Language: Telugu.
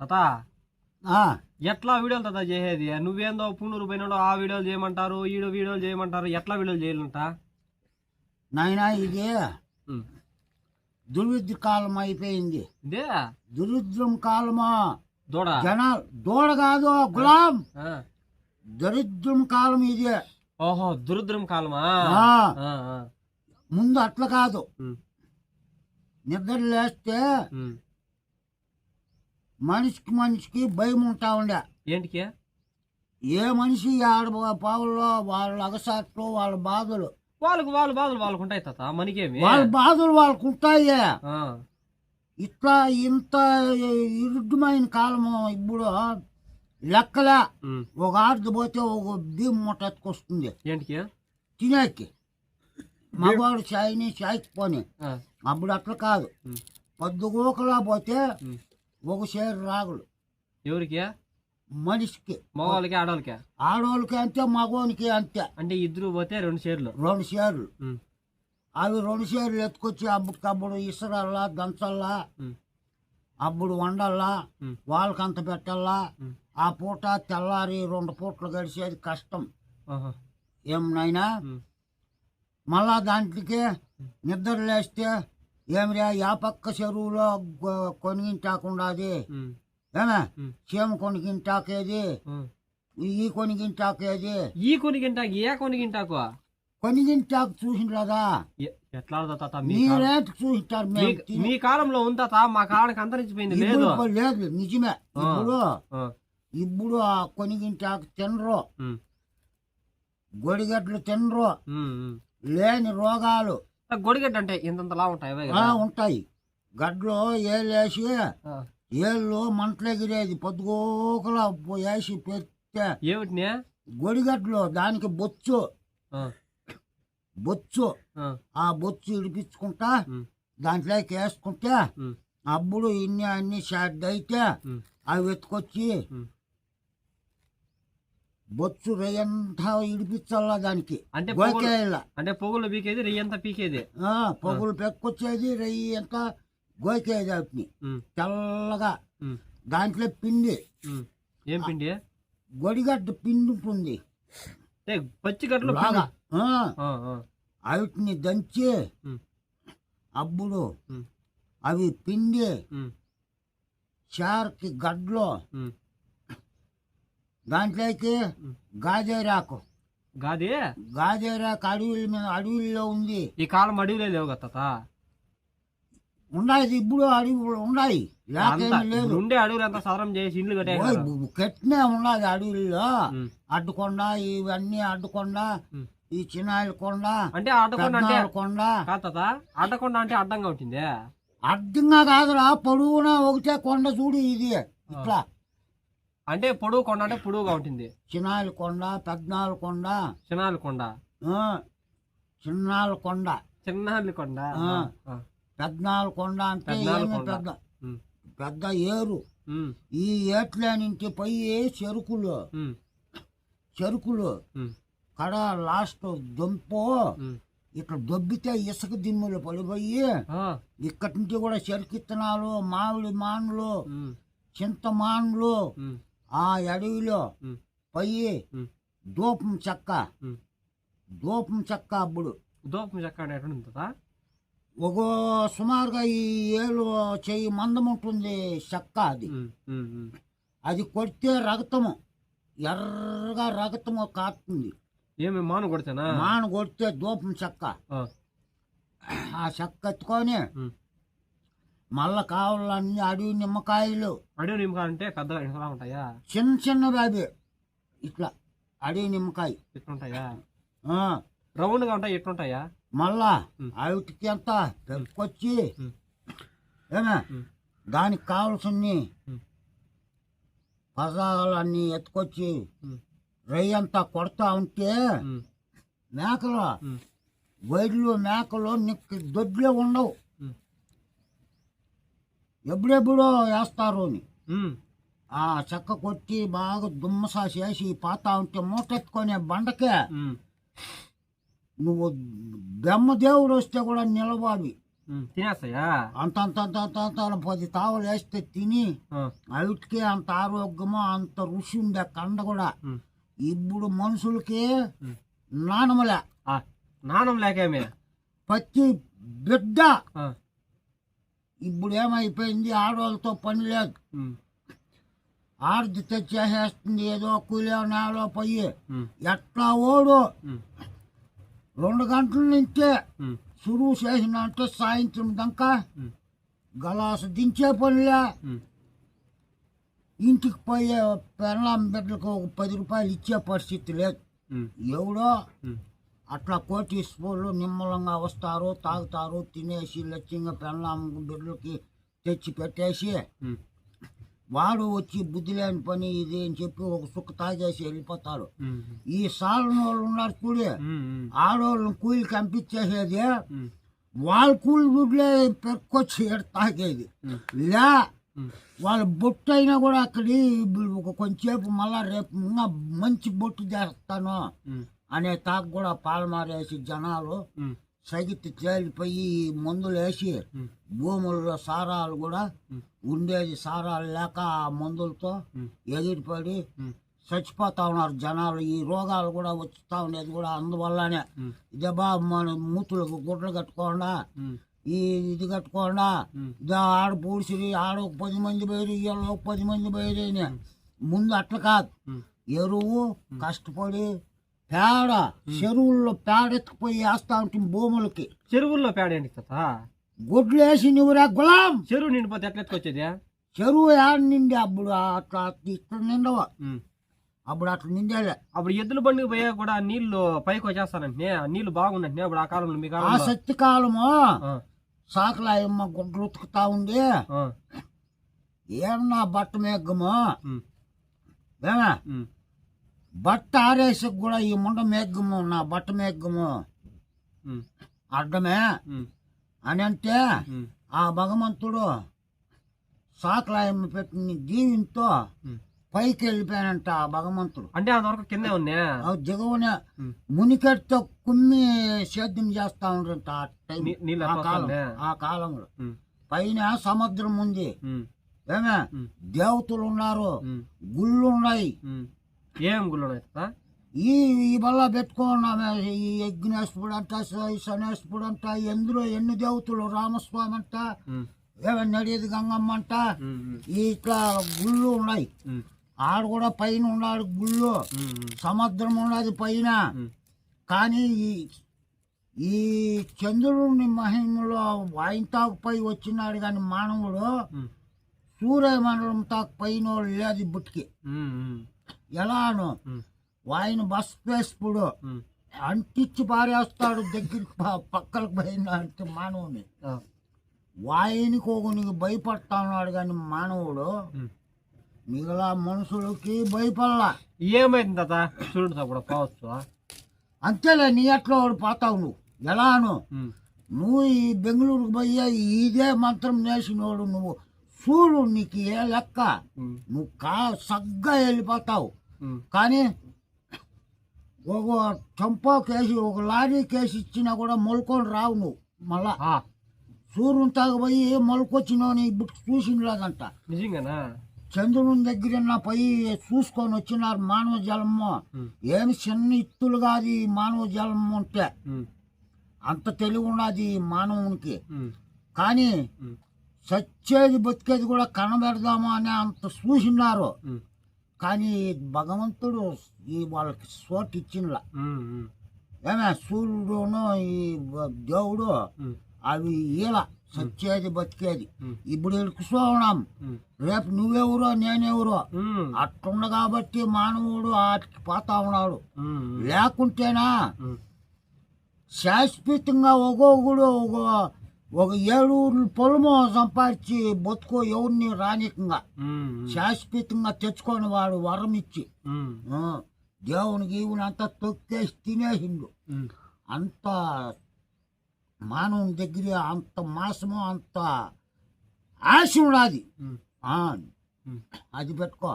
తాత? ఎట్లా వీడియోలు తాత చేసేది? నువ్వేందో పునూరు పోయినాడో ఆ వీడియోలు చేయమంటారు ఈడో వీడియోలు చేయమంటారు ఎట్లా వీడియోలు చేయాలంట? నాయనా ఇది ఉమ్. దుర్విద్ర కాలం అయిపోయింది. ఇదే? దురిద్రం కాలమా? దూడ. జనాలు దూడ కాదు గులాం. దరిద్రం కాలం ఇది. ఓహో దురుద్రం కాలమా. ముందు అట్లా కాదు. నిద్ర లేస్తే. మనిషికి మనిషికి భయం ఉంటా ఉండే. ఏంటికి? ఏ మనిషి ఆడ పావుల్లో వాళ్ళ అగసాట్లు వాళ్ళ బాధలు. వాళ్ళకు వాళ్ళ బాధలు వాళ్ళకు ఉంటాయి తాత మనకేమి? వాళ్ళ బాధలు వాళ్ళకు ఉంటాయి. ఇట్లా ఇంత ఇరుద్దమైన కాలము ఇప్పుడు లెక్కలే. ఒక ఆర్ది పోతే ఒక బియ్యం మూట ఎత్తుకొస్తుంది. ఏంటికి? తినేకి. మగవాడు చాయ్ని చాయ్కి పోని. అప్పుడు అట్లా కాదు. పొద్దుగోకలా పోతే. ఒక షేరు రాగులు. ఎవరికి మనిషికి. మగవాళ్ళకి ఆడవాళ్ళకి? ఆడవాళ్ళకి అంతే మగవానికి అంతే. అంటే ఇద్దరు పోతే రెండు షేర్లు. రెండు షేర్లు. అవి రెండు షేర్లు ఎత్తుకొచ్చి అబ్బుకప్పుడు ఇసరల్లా దంచల్లా అప్పుడు వండల్లా ఉమ్. వాళ్ళకి అంత పెట్టల్లా. ఆ పూట తెల్లారి రెండు పూటలు గడిచేది కష్టం. ఏం నాయనా? మళ్ళా దాంట్లోకి నిద్ర లేస్తే ఏమిరా యా పక్క చెరువులో కొనిగింటాకుండాది? ఏమే. చీమ కొనిగింటాకేది. ఈ కొనిగింటాకేది? ఈ కొనిగింటాకు ఏ కొనిగింటాకు కొనిగింటాకు చూసిండ్రదా? ఎ- ఎట్లా మీ మేము మీ- కాలంలో ఉందా తా మా కాలానికి అంతరించిపోయింది లేదు. లేదు నిజమే. ఇప్పుడు ఇప్పుడు ఆ కొనిగింటాకు తినరు. ఉమ్, గొడిగడ్లు తినరు. లేని రోగాలు. గొడిగడ్డ అంటే ఇంతంతలా ఉంటాయి అవే ఆ, కదా ఉంటాయి. గడ్లు ఏలేసి. ఏళ్ళు మంటలెగిరేది పొద్దుగోకలా వేసి పెడితే ఏమిటినే? గొడిగడ్లు దానికి బొచ్చు. ఆ, బొచ్చు. ఆ, ఆ బొచ్చు ఇడిపించుకుంటా ఉమ్, దాంట్లోకి వేసుకుంటే ఉమ్, అప్పుడు ఇన్ని అన్ని షార్ట్ అయితే ఉమ్, అవి ఎత్తుకొచ్చి ఉమ్. బొచ్చు రెయ్యంతా ఇడిపించాలా దానికి. అంటే గోకేయాల అంటే పొగులు పీకేది రెయ్యంతా పీకేది? పొగులు పెక్కొచ్చేది రెయ్యి అంతా గోకేది వాటిని. తెల్లగా. దాంట్లో పిండి. ఏం పిండి? గొడిగడ్డ పిండి ఉంటుంది. ఏ, పచ్చి గడ్డలు బాగా. వాటిని దంచి ఉమ్, అవి పిండి చారుకి గడ్డలో. దాంట్లోకి. గాజేరాకు గాది గాజేరాకు అడవుల మీద అడవుల్లో ఉంది. ఈ కాలం అడవిలే లేవు కదా ఉన్నాయి ఇప్పుడు అడవులు ఉన్నాయి ఉండే అడవులు అంతా సదరం చేసి ఇండ్లు ఓయ్, కట్టే బు- కట్టినే ఉన్నది అడవుల్లో. అడ్డుకొండ ఇవన్నీ అడ్డుకొండ. ఈ చిన్నాయిల కొండ అంటే అడ్డకొండ కొండ. కాదు అడ్డకొండ అంటే అడ్డంగా ఉంటుంది? అడ్డంగా కాదురా పొడవునా ఒకటే కొండ చూడు ఇది. ఇట్లా. అంటే పొడుగు కొండ అంటే పొడుగుగా ఉంటుంది చిన్నాయిల కొండ పెద్దనాల కొండ. చిన్నాల కొండ. చిన్నాల కొండ. చిన్నాలి కొండ. పెద్దనాల కొండ అంటే. పెద్ద పెద్ద ఏరు. ఈ ఏట్ల నుంచి పోయి చెరుకులు. చెరుకులు. కడ లాస్ట్ దొంపో. ఇక్కడ దొబ్బితే ఇసుక దిమ్ములు పడిపోయి. ఇక్కడి నుంచి కూడా చెరుకు ఇత్తనాలు మామిడి మానులు ఉమ్, చింత మానులు ఉమ్, ఆ అడవిలో పోయి దూపం చెక్క. దూపం చెక్క అప్పుడు. దూపం చెక్క ఉంటుంది? తాత ఒక సుమారుగా ఈ ఏళ్ళు చెయ్యి మందం ఉంటుంది చెక్క అది. అది కొడితే రక్తము ఎర్రగా రక్తము కాస్తుంది ఏమి మాను కొడితేనా? మాన కొడితే దూపం చెక్క. ఆ, చెక్క ఎత్తుకొని. మళ్ళా కావాలన్నీ అడవి నిమ్మకాయలు. అడవి నిమ్మకాయలు అంటే పెద్దగా ఉంటాయా? చిన్న చిన్నవి అవి. ఇట్లా అడవి నిమ్మకాయ. ఎట్లుంటాయా? ఆ, రౌండ్గా ఉంటాయి ఎట్లుంటాయా? మళ్ళా. అవిటికి అంతా పెట్టుకొచ్చి ఉమ్, ఏమే? దానికి కావాల్సిన ఉమ్, పదాలన్నీ ఎత్తుకొచ్చి రయ్యంతా కొడతా ఉంటే మేకలు వైర్లు మేకలు నీకు దొడ్లే ఉండవు. ఎప్పుడెప్పుడో వేస్తారు అని. ఆ చెక్క కొట్టి బాగా దుమ్మసా చేసి పాతా ఉంటే మూటెత్తుకునే బండకే. నువ్వు బ్రహ్మదేవుడు వస్తే కూడా తినేస్తాయా అంత అంత అంత అంత అంత అని పది తావలు వేస్తే తిని అవిటికి అంత ఆరోగ్యము అంత రుచి ఉండే కండ కూడా ఇప్పుడు మనుషులకి. నానమలే. నాణం లేకేమే ప్రతి బిడ్డ ఇప్పుడు ఏమైపోయింది ఆడవాళ్ళతో పని లేదు ఆడది తెచ్చేసేస్తుంది ఏదో కూలి నేలో పోయి ఎట్లా ఓడు? రెండు గంటల నుంచే సురువు చేసినంటే సాయంత్రం దాకా గలాసు దించే పనిలే. ఇంటికి పోయే పెళ్ళాం బిడ్డలకు ఒక పది రూపాయలు ఇచ్చే పరిస్థితి లేదు. ఎవడో అట్లా కోటీశ్వరులు నిమ్మలంగా వస్తారు తాగుతారు తినేసి లక్ష్యంగా పెళ్ళాం బిడ్డలకి తెచ్చి పెట్టేసి వాడు వచ్చి బుద్ధి లేని పని ఇది అని చెప్పి ఒక సుక్క తాగేసి వెళ్ళిపోతారు ఈ సాలని వాళ్ళు ఉన్నారు చూడే ఆడవాళ్ళని కూలి కంపించేసేది వాళ్ళ కూలి దుడ్లే పెట్టుకొచ్చి తాగేది. లే వాళ్ళ బొట్టు అయినా కూడా అక్కడి కొంచెంసేపు మళ్ళా రేపు ఇంకా మంచి బొట్టు చేస్తాను. అనే తాకు కూడా పాలమారేసి జనాలు సగితి తేలిపోయి మందులు వేసి భూముల్లో సారాలు కూడా ఉండేది సారాలు లేక ఆ మందులతో ఎగిరిపడి చచ్చిపోతా ఉన్నారు జనాలు. ఈ రోగాలు కూడా వచ్చుతా ఉండేది కూడా అందువల్లనే. ఇదే మన మూతులకు గుడ్లు కట్టుకోకుండా ఈ ఇది కట్టుకోకుండా ఇదే ఆడ పూడిసిరి ఆడ ఒక పది మంది పోయి ఇవాళ ఒక పది మంది పోయి ముందు అట్లా కాదు. ఎరువు కష్టపడి పేడ చెరువుల్లో పేడ ఎత్తుకుపోయి వేస్తా ఉంటుంది భూములకి. చెరువుల్లో పేడ ఏంటి తాత? గుడ్లు వేసి నువ్వురా గులాం! చెరువు నిండిపోతే ఎట్లా ఎత్తుకొచ్చేది? చెరువు ఏడ నిండి? అప్పుడు అట్లా ఇట్లా నిండవ. అప్పుడు అట్లా నిండేలే. అప్పుడు ఎద్దుల బండికి పోయా కూడా నీళ్ళు పైకి వచ్చేస్తానంటే నీళ్ళు బాగున్నట్టే అప్పుడు ఆ కాలంలో మీ ఆ శక్తి కాలము? సాకలాయమ్మ గుడ్లు ఉతుకుతా ఉంది. ఏమన్నా బట్ట మేఘము ఏమే? బట్ట ఆరేసి కూడా ఈ ముండ మేఘము నా బట్ట మేఘము అడ్డమే అని అంటే ఆ భగవంతుడు సాకలాయమ్మ పెట్టిన దీవితో. పైకి వెళ్ళిపోయానంట ఆ భగవంతుడు. అంటే అంతవరకు కిందే ఉన్నా దిగువనే ఉమ్. మునికెట్తో కుమ్మి సేద్యం చేస్తా ఉండంట ఆ టైం ఆ కాలం? ఆ కాలంలో. పైన సముద్రం ఉంది. ఏమే? దేవతలు ఉన్నారు. గుళ్ళు ఉన్నాయి. ఏం గుళ్ళు? ఈ ఈ బల్ల పెట్టుకున్నామే ఈ యజ్ఞేశ్వరుడు అంట స- శనేశ్వరుడు అంట ఎందులో ఎన్ని దేవతలు? రామస్వామి అంట నడియది గంగమ్మ అంట. ఈ ఇట్లా గుళ్ళు ఉన్నాయి. ఆడ కూడా పైన ఉన్నాడు గుళ్ళు. సముద్రం ఉన్నది పైన. కానీ ఈ ఈ చంద్రుని మహిమలో ఆయన తాకుపై వచ్చినాడు కానీ మానవుడు సూర్యమండలం తాకు పైన లేదు ఉమ్, ఎలాను. ఆయన బస్ వేసుపుడు ఉమ్. అంటించి పారేస్తాడు దగ్గరికి పక్కలకు పోయిన అంటే మానవుని. వాయినికి ఒకనికి భయపడతా ఉన్నాడు కానీ మానవుడు. మిగతా మనుషులకి భయపడలా. ఏమైంది తాత? చూడు కూడా పోవచ్చు అంతేలే నీ ఎట్లా వాడు పోతావు నువ్వు. ఎలాను. నువ్వు ఈ బెంగళూరుకు పోయే ఇదే మంత్రం నేసినోడు నువ్వు. చూడు నీకు ఏ లెక్క? నువ్వు కా సగ్గా వెళ్ళిపోతావు. కానీ ఒక టెంపో కేసి ఒక లారీ కేసి ఇచ్చినా కూడా మొలుకొని రావు నువ్వు. మళ్ళా సూర్యుని తాగబోయి మొలకొచ్చినోని ఇప్పుడు చూసినలాగంట నిజంగానా? చంద్రుని దగ్గర పోయి చూసుకొని వచ్చినారు మానవ జలము. ఏమి చిన్న ఇత్తులు కాదు మానవ జలం ఉంటే ఉమ్, అంత తెలివి ఉన్నది మానవునికి. కానీ చచ్చేది బతికేది కూడా కనబెడదామా అని అంత చూసినారు. కానీ భగవంతుడు ఈ వాళ్ళకి ఉమ్, ఉమ్, ఏమే సూర్యుడును ఈ దేవుడు అవి ఈల చచ్చేది బతికేది. ఇప్పుడు ఇడుకున్నాం ఉమ్, రేపు నువ్వెవరో నేనెవరో. ఉమ్, అట్టుండ కాబట్టి మానవుడు ఆటికి పోతా ఉన్నాడు. లేకుంటేనా శాశ్వతంగా ఒక్కొక్కడు ఒక ఒక ఏడు పొలము సంపాదించి బతుకో ఎవరిని రానికంగా శాశ్వతంగా తెచ్చుకొని వాడు వరం ఇచ్చి ఆ, దేవునికి ఈవినంతా తొక్కేసి తినేసిండు. అంత మానవుని దగ్గర అంత మాసము అంత ఆశ ఉమ్, అది పెట్టుకో.